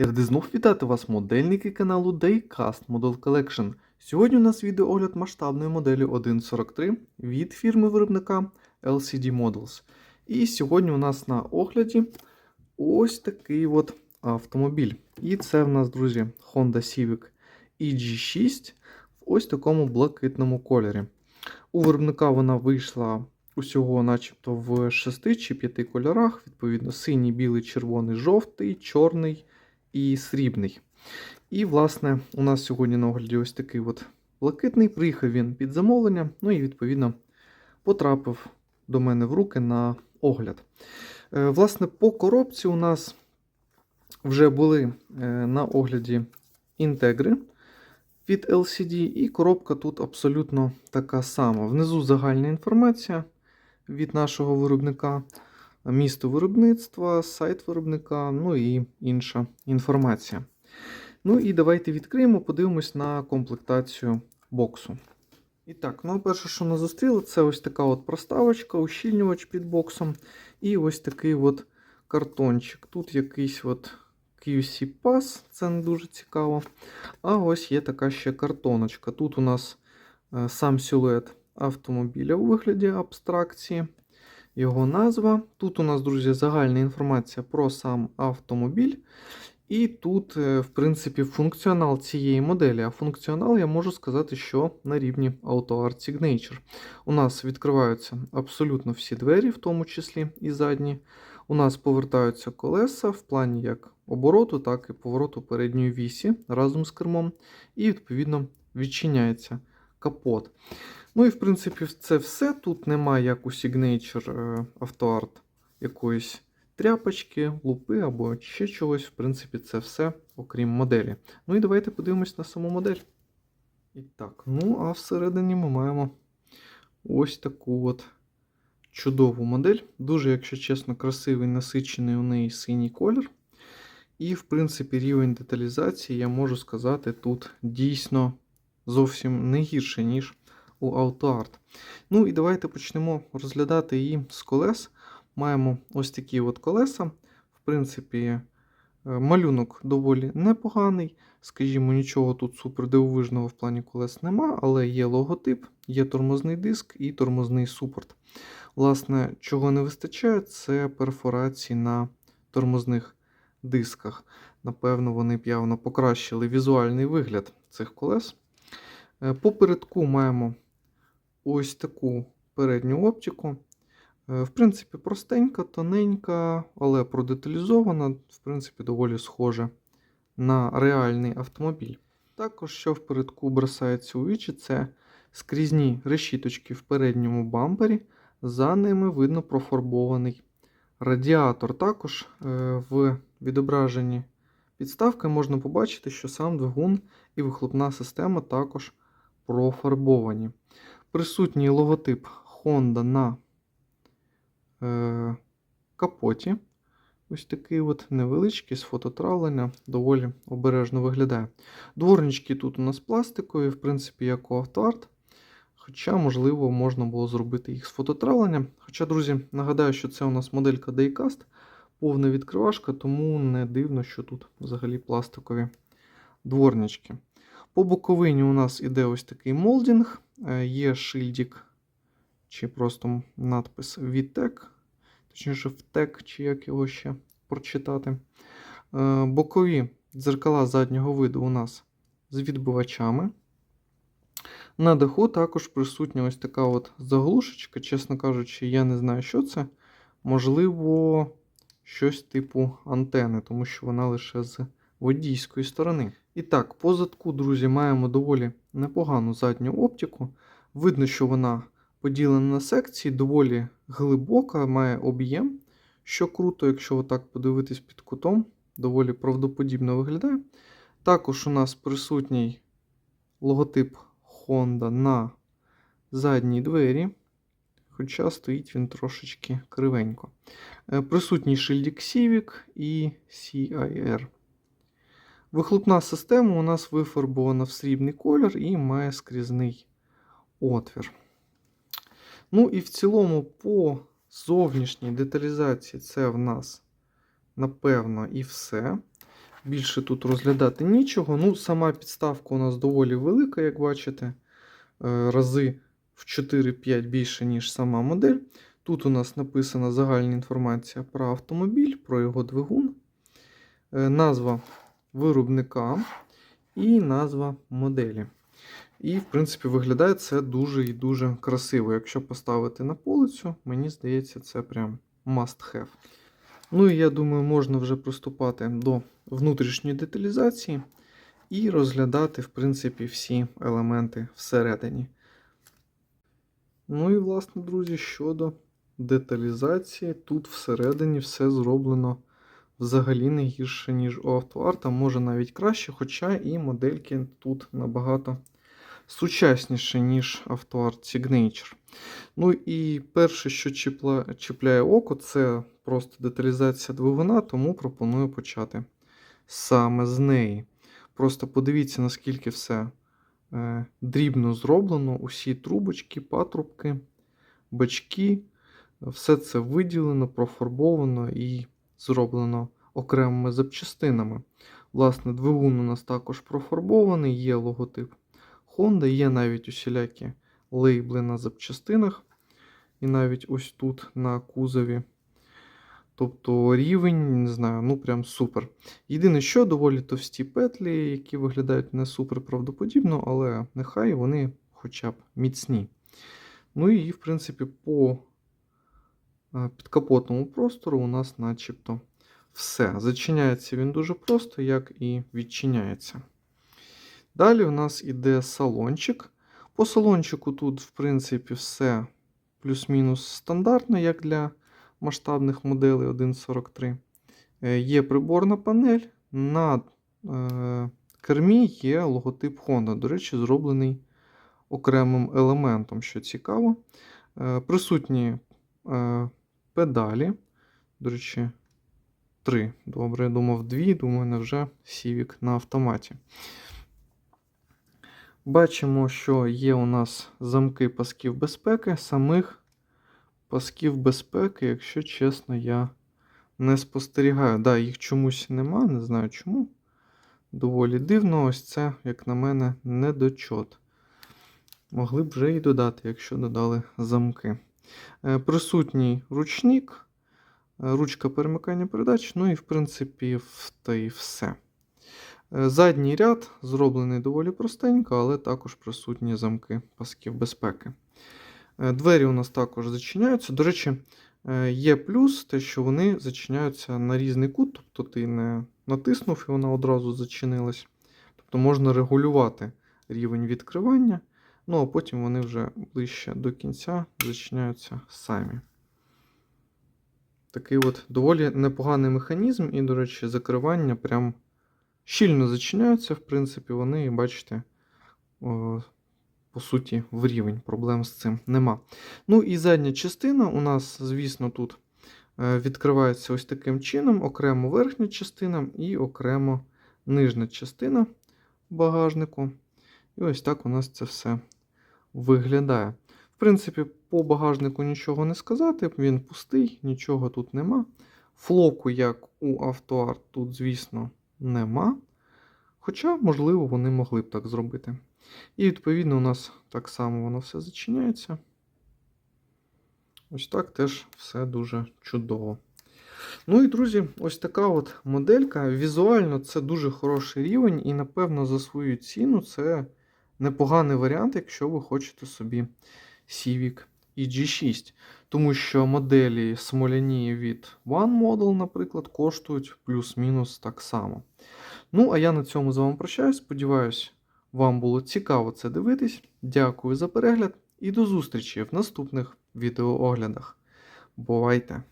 Я радий знов вітати вас, модельники каналу Daycast Model Collection. Сьогодні у нас відеоогляд масштабної моделі 1.43 від фірми виробника LCD Models. І сьогодні у нас на огляді ось такий от автомобіль. І це в нас, друзі, Honda Civic EG6 в ось такому блакитному кольорі. У виробника вона вийшла усього, начебто, в 6 чи 5 кольорах, відповідно, синій, білий, червоний, жовтий, чорний і срібний. І, власне, у нас сьогодні на огляді ось такий от блакитний. Приїхав він під замовлення, ну і, відповідно, потрапив до мене в руки на огляд. Е, Власне, по коробці у нас вже були е, на огляді інтегри від LCD, і коробка тут абсолютно така сама. Внизу загальна інформація від нашого виробника, місто виробництва, сайт виробника, ну і інша інформація. Ну і давайте відкриємо, подивимось на комплектацію боксу. І так, ну перше, що нас зустріло, це ось така от проставочка, ущільнювач під боксом. І ось такий от картончик. Тут якийсь от QC Pass, це не дуже цікаво. А ось є така ще картоночка. Тут у нас е, сам силует автомобіля у вигляді абстракції, його назва. Тут у нас, друзі, загальна інформація про сам автомобіль. І тут, е, в принципі, функціонал цієї моделі. А функціонал я можу сказати, що на рівні AutoArt Signature. У нас відкриваються абсолютно всі двері, в тому числі і задні. У нас повертаються колеса в плані як обороту, так і повороту передньої вісі разом з кермом. І, відповідно, відчиняється капот. Ну і, в принципі, це все. Тут немає як у Signature е, AutoArt якоїсь тряпочки, лупи або ще чогось. В принципі, це все, окрім моделі. Ну і давайте подивимось на саму модель. І так, ну а всередині ми маємо ось таку от чудову модель. Дуже, якщо чесно, красивий, насичений у неї синій колір. І, в принципі, рівень деталізації, я можу сказати, тут дійсно зовсім не гірше, ніж у AutoArt. Ну і давайте почнемо розглядати її з колес. Маємо ось такі от колеса. В принципі, е, малюнок доволі непоганий. Скажімо, нічого тут супердивовижного в плані колес нема, але є логотип, є тормозний диск і тормозний супорт. Власне, чого не вистачає, це перфорації на тормозних дисках. Напевно, вони б явно покращили візуальний вигляд цих колес. Е, По передку маємо ось таку передню оптику. Е, В принципі, простенька, тоненька, але продеталізована, в принципі, доволі схожа на реальний автомобіль. Також, що в передку бросається у вічі, це скрізні решіточки в передньому бампері. За ними видно профарбований радіатор. Також е, в відображенні підставки можна побачити, що сам двигун і вихлопна система також профарбовані. Присутній логотип Honda на е, капоті. Ось такий от невеличкий з фототравлення, доволі обережно виглядає. Дворнички тут у нас пластикові, в принципі, як у автоарт. Хоча, можливо, можна було зробити їх з фототравлення. Хоча, друзі, нагадаю, що це у нас моделька Daycast, повна відкривашка, тому не дивно, що тут взагалі пластикові дворнички. По боковині у нас іде ось такий молдинг, е, є шильдик чи просто надпис VTEC, точніше VTEC, чи як його ще прочитати. Е, Бокові дзеркала заднього виду у нас з відбивачами. На даху також присутня ось така от заглушечка. Чесно кажучи, я не знаю, що це. Можливо, щось типу антени, тому що вона лише з водійської сторони. І так, по задку, друзі, маємо доволі непогану задню оптику. Видно, що вона поділена на секції, доволі глибока, має об'єм, що круто, якщо отак подивитись під кутом, доволі правдоподібно виглядає. Також у нас присутній логотип Honda на задній двері, хоча стоїть він трошечки кривенько. Е, Присутній шильдик Civic і CIR. Вихлопна система у нас вифарбована в срібний колір і має скрізний отвір. Ну і в цілому, по зовнішній деталізації, це в нас, напевно, і все. Більше тут розглядати нічого. Ну, сама підставка у нас доволі велика, як бачите. Е, Рази в 4-5 більше, ніж сама модель. Тут у нас написана загальна інформація про автомобіль, про його двигун, е, назва виробника і назва моделі. І, в принципі, виглядає це дуже і дуже красиво. Якщо поставити на полицю, мені здається, це прям must have. Ну і я думаю, можна вже приступати до внутрішньої деталізації і розглядати, в принципі, всі елементи всередині. Ну і, власне, друзі, щодо деталізації, тут всередині все зроблено взагалі не гірше, ніж у автоарта, може навіть краще, хоча і модельки тут набагато сучасніше, ніж автоарт Signature. Ну і перше, що чіпляє око, це просто деталізація двигуна, тому пропоную почати саме з неї. Просто подивіться, наскільки все е, дрібно зроблено, усі трубочки, патрубки, бачки, все це виділено, профарбовано і зроблено окремими запчастинами. Власне, двигун у нас також профарбований, є логотип Honda, є навіть усілякі лейбли на запчастинах, і навіть ось тут на кузові. Тобто рівень, не знаю, ну прям супер. Єдине, що доволі товсті петлі, які виглядають не супер правдоподібно, але нехай вони хоча б міцні. Ну і, в принципі, по підкапотному простору у нас начебто все. Зачиняється він дуже просто, як і відчиняється. Далі у нас іде салончик. По салончику тут, в принципі, все плюс-мінус стандартно, як для масштабних моделей 1.43. Е, Є приборна панель. На е, кермі є логотип Honda. До речі, зроблений окремим елементом, що цікаво. Е, Присутні е, педалі. До речі, три. Добре, я думав, дві. Думаю, невже Civic на автоматі. Бачимо, що є у нас замки пасків безпеки. Самих пасків безпеки, якщо чесно, я не спостерігаю. Да, їх чомусь нема, не знаю чому. Доволі дивно, ось це, як на мене, недочот. Могли б вже і додати, якщо додали замки. Е, Присутній ручник, е, ручка перемикання передач, ну і, в принципі, та і все. Е, Задній ряд зроблений доволі простенько, але також присутні замки пасків безпеки. Двері у нас також зачиняються. До речі, є плюс те, що вони зачиняються на різний кут, тобто ти не натиснув і вона одразу зачинилась. Тобто можна регулювати рівень відкривання, ну а потім вони вже ближче до кінця зачиняються самі. Такий от доволі непоганий механізм, і, до речі, закривання прям щільно зачиняються, в принципі, вони, бачите, по суті, в рівень. Проблем з цим нема. Ну і задня частина у нас, звісно, тут е, відкривається ось таким чином: окремо верхня частина і окремо нижня частина багажнику. І ось так у нас це все виглядає. В принципі, по багажнику нічого не сказати, він пустий, нічого тут нема. Флоку, як у автоарт, тут, звісно, нема. Хоча, можливо, вони могли б так зробити. І, відповідно, у нас так само воно все зачиняється. Ось так теж все дуже чудово. Ну і, друзі, ось така от моделька. Візуально це дуже хороший рівень, і, напевно, за свою ціну це непоганий варіант, якщо ви хочете собі Civic EG6. Тому що моделі смоляні від One Model, наприклад, коштують плюс-мінус так само. Ну, а я на цьому з вами прощаюсь. Сподіваюсь, вам було цікаво це дивитись. Дякую за перегляд і до зустрічі в наступних відеооглядах. Бувайте!